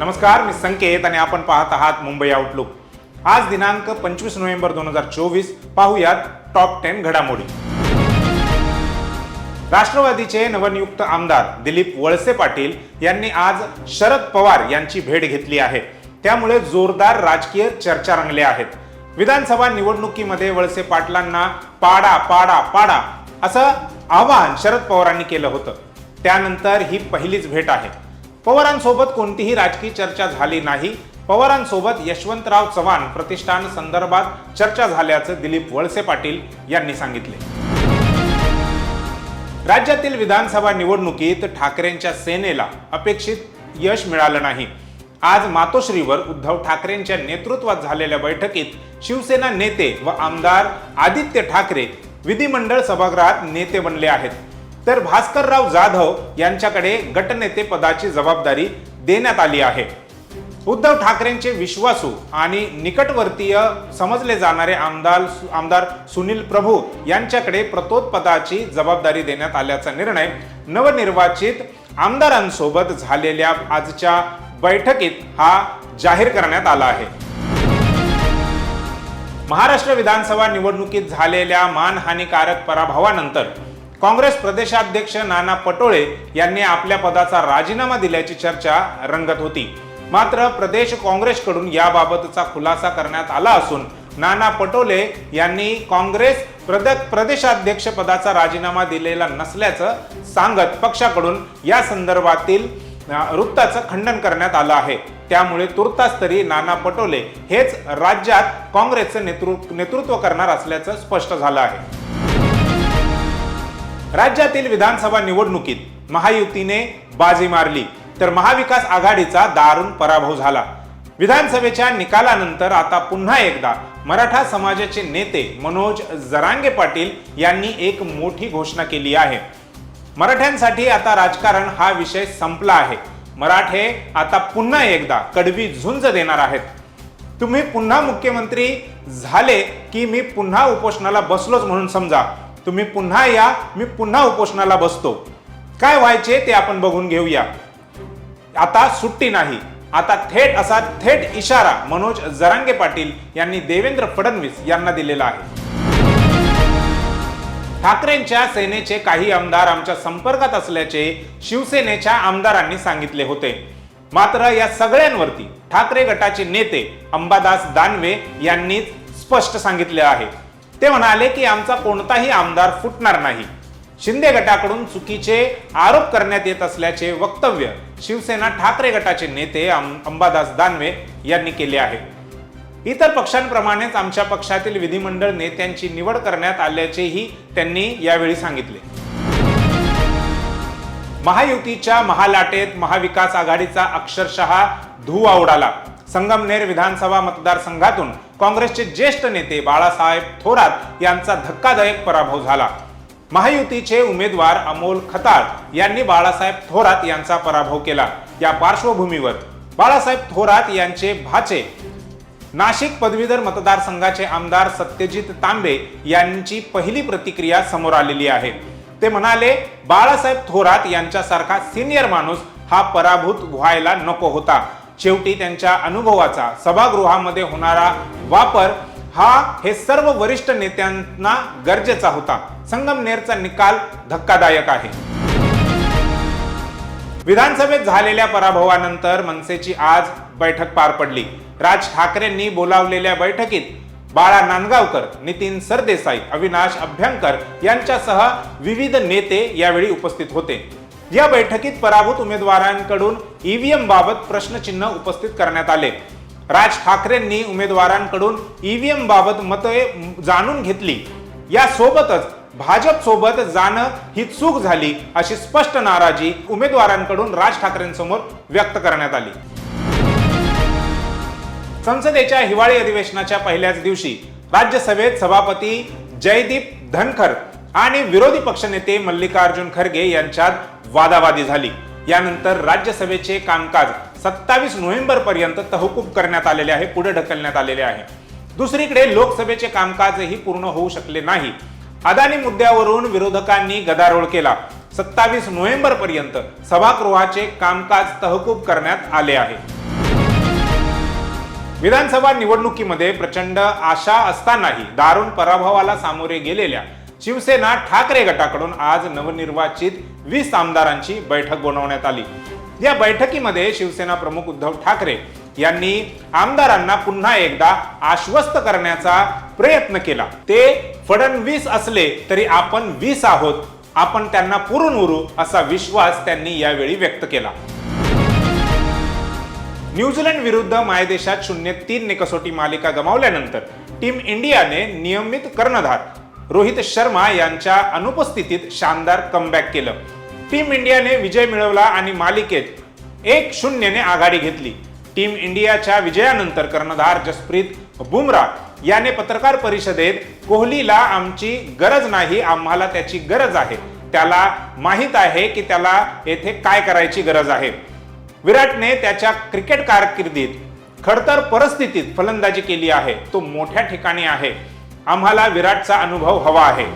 नमस्कार मी संकेत आणि आपण पाहत आहात मुंबई आउटलुक आज दिनांक पंचवीस नोव्हेंबर दोन हजार चोवीस पाहूयात टॉप टेन घडामोडी. राष्ट्रवादीचे नवनियुक्त आमदार दिलीप वळसे पाटील यांनी आज शरद पवार यांची भेट घेतली आहे. त्यामुळे जोरदार राजकीय चर्चा रंगल्या आहेत. विधानसभा निवडणुकीमध्ये वळसे पाटलांना पाडा पाडा पाडा असं आवाहन शरद पवारांनी केलं होतं. त्यानंतर ही पहिलीच भेट आहे. पवारांसोबत कोणतीही राजकीय चर्चा झाली नाही. पवारांसोबत यशवंतराव चव्हाण प्रतिष्ठान संदर्भात चर्चा झाल्याचं दिलीप वळसे पाटील यांनी सांगितले. राज्यातील विधानसभा निवडणुकीत ठाकरेंच्या सेनेला अपेक्षित यश मिळालं नाही. आज मातोश्रीवर उद्धव ठाकरेंच्या नेतृत्वात झालेल्या बैठकीत शिवसेना नेते व आमदार आदित्य ठाकरे विधिमंडळ सभागृहात नेते बनले आहेत. तर भास्करराव जाधव यांच्याकडे गटनेते पदाची जबाबदारी देण्यात आली आहे. उद्धव ठाकरेंचे विश्वासू आणि निकटवर्तीय समजले जाणारे आमदार आमदार सुनील प्रभू यांच्याकडे प्रतोद पदाची जबाबदारी देण्यात आल्याचा निर्णय नवनिर्वाचित आमदारांसोबत झालेल्या आजच्या बैठकीत हा जाहीर करण्यात आला आहे. महाराष्ट्र विधानसभा निवडणुकीत झालेल्या मानहानिकारक पराभवानंतर काँग्रेस प्रदेशाध्यक्ष नाना पटोळे यांनी आपल्या पदाचा राजीनामा दिल्याची चर्चा रंगत होती. मात्र प्रदेश काँग्रेसकडून याबाबतचा खुलासा करण्यात आला असून नाना पटोले यांनी काँग्रेस प्रद प्रदेशाध्यक्ष पदाचा राजीनामा दिलेला नसल्याचं सांगत पक्षाकडून या संदर्भातील वृत्ताचं खंडन करण्यात आलं आहे. त्यामुळे तुर्तास तरी नाना पटोले हेच राज्यात काँग्रेसचं नेतृत्व नेतृत्व करणार असल्याचं स्पष्ट झालं आहे. राज्यातील विधानसभा निवडणुकीत महायुतीने बाजी मारली तर महाविकास आघाडीचा दारुण पराभव झाला. विधानसभेच्या निकालानंतर आता पुन्हा एकदा मराठा समाजाचे नेते मनोज जरांगे पाटील यांनी एक मोठी घोषणा केली आहे. मराठ्यांसाठी आता राजकारण हा विषय संपला आहे. मराठे आता पुन्हा एकदा कडवी झुंज देणार आहेत. तुम्ही पुन्हा मुख्यमंत्री झाले की मी पुन्हा उपोषणाला बसलोच म्हणून समजा. तुम्ही पुन्हा या मी पुन्हा उपोषणाला बसतो. काय व्हायचे ते आपण बघून घेऊया. आता सुट्टी नाही. आता थेट असा थेट इशारा मनोज जरांगे पाटील यांनी देवेंद्र फडणवीस यांना दिलेला आहे. ठाकरेंच्या सेनेचे काही आमदार आमच्या संपर्कात असल्याचे शिवसेनेच्या आमदारांनी सांगितले होते. मात्र या सगळ्यांवरती ठाकरे गटाचे नेते अंबादास दानवे यांनी स्पष्ट सांगितले आहे. ते म्हणाले की आमचा कोणताही आमदार फुटणार नाही. शिंदे गटाकडून चुकीचे आरोप करण्यात येत असल्याचे वक्तव्य शिवसेना ठाकरे गटाचे नेते अंबादास दानवे यांनी केले आहे. इतर पक्षांप्रमाणेच आमच्या पक्षातील विधिमंडळ नेत्यांची निवड करण्यात आल्याचेही त्यांनी यावेळी सांगितले. महायुतीच्या महालाटेत महाविकास आघाडीचा अक्षरशः धुवा उडाला संगमनेर विधानसभा मतदारसंघातून काँग्रेसचे ज्येष्ठ नेते बाळासाहेब थोरात यांचा धक्कादायक पराभव झाला. महायुतीचे उमेदवार अमोल खताळ यांनी बाळासाहेब थोरात यांचा पराभव केला. या पार्श्वभूमीवर बाळासाहेब थोरात यांचे भाचे नाशिक पदवीधर मतदारसंघाचे आमदार सत्यजित तांबे यांची पहिली प्रतिक्रिया समोर आलेली आहे. ते म्हणाले बाळासाहेब थोरात यांच्यासारखा सिनियर माणूस हा पराभूत व्हायला नको होता. शेवटी त्यांच्या अनुभवाचा सभागृहामध्ये होणारा वापर हा हे सर्व वरिष्ठ नेत्यांना गरजेचा होता. संगमनेरचा निकाल धक्कादायक आहे. विधानसभेत झालेल्या पराभवानंतर मनसेची आज बैठक पार पडली. राज ठाकरेंनी बोलावलेल्या बैठकीत बाळा नांदगावकर नितीन सरदेसाई अविनाश अभ्यंकर यांच्यासह विविध नेते यावेळी उपस्थित होते. या बैठकीत पराभूत उमेदवारांकडून ईव्हीएम बाबत प्रश्नचिन्ह उपस्थित करण्यात आले. राज ठाकरेंनी उमेदवारांकडून ईव्हीएम बाबत मते जाणून घेतली. यासोबतच भाजप सोबत जाणं ही चूक झाली अशी स्पष्ट नाराजी उमेदवारांकडून राज ठाकरेंसमोर व्यक्त करण्यात आली. संसदेच्या हिवाळी अधिवेशनाच्या पहिल्याच दिवशी राज्यसभेत सभापती जयदीप धनखर आणि विरोधी पक्षनेते मल्लिकार्जुन खरगे यांच्यात वादावादी झाली. यानंतर राज्यसभेचे कामकाज सत्तावीस नोव्हेंबर पर्यंत तहकूब करण्यात आलेले आहे पुढे ढकलण्यात आलेले आहे. दुसरीकडे लोकसभेचे कामकाजही पूर्ण होऊ शकले नाही. अदानी मुद्द्यावरून विरोधकांनी गदारोळ केला. सत्तावीस नोव्हेंबर पर्यंत सभागृहाचे कामकाज तहकूब करण्यात आले आहे. विधानसभा निवडणुकीमध्ये प्रचंड आशा असतानाही दारुण पराभवाला सामोरे गेलेल्या शिवसेना ठाकरे गटाकडून आज नवनिर्वाचित वीस आमदारांची बैठक बोलावण्यात आली. या बैठकीमध्ये शिवसेना प्रमुख उद्धव ठाकरे यांनी आमदारांना पुन्हा एकदा आश्वस्त करण्याचा प्रयत्न केला. ते फडणवीस असले तरी आपण वीस आहोत. आपण त्यांना पुरून उरू असा विश्वास त्यांनी यावेळी व्यक्त केला. न्यूझीलंड विरुद्ध मायदेशात शून्य तीन ने कसोटी मालिका गमावल्यानंतर टीम इंडियाने नियमित कर्णधार रोहित शर्मा यांच्या अनुपस्थितीत शानदार कमबॅक केलं. टीम इंडियाने विजय मिळवला आणि मालिकेत एक शून्यने आघाडी घेतली. टीम इंडियाच्या विजयानंतर कर्णधार जसप्रीत बुमराह याने पत्रकार परिषदेत कोहलीला आमची गरज नाही आम्हाला त्याची गरज आहे. त्याला माहीत आहे की त्याला येथे काय करायची गरज आहे. विराटने त्याच्या क्रिकेट कारकिर्दीत खडतर परिस्थितीत फलंदाजी केली आहे. तो मोठ्या ठिकाणी आहे. आम्हाला विराटचा अनुभव हवा आहे.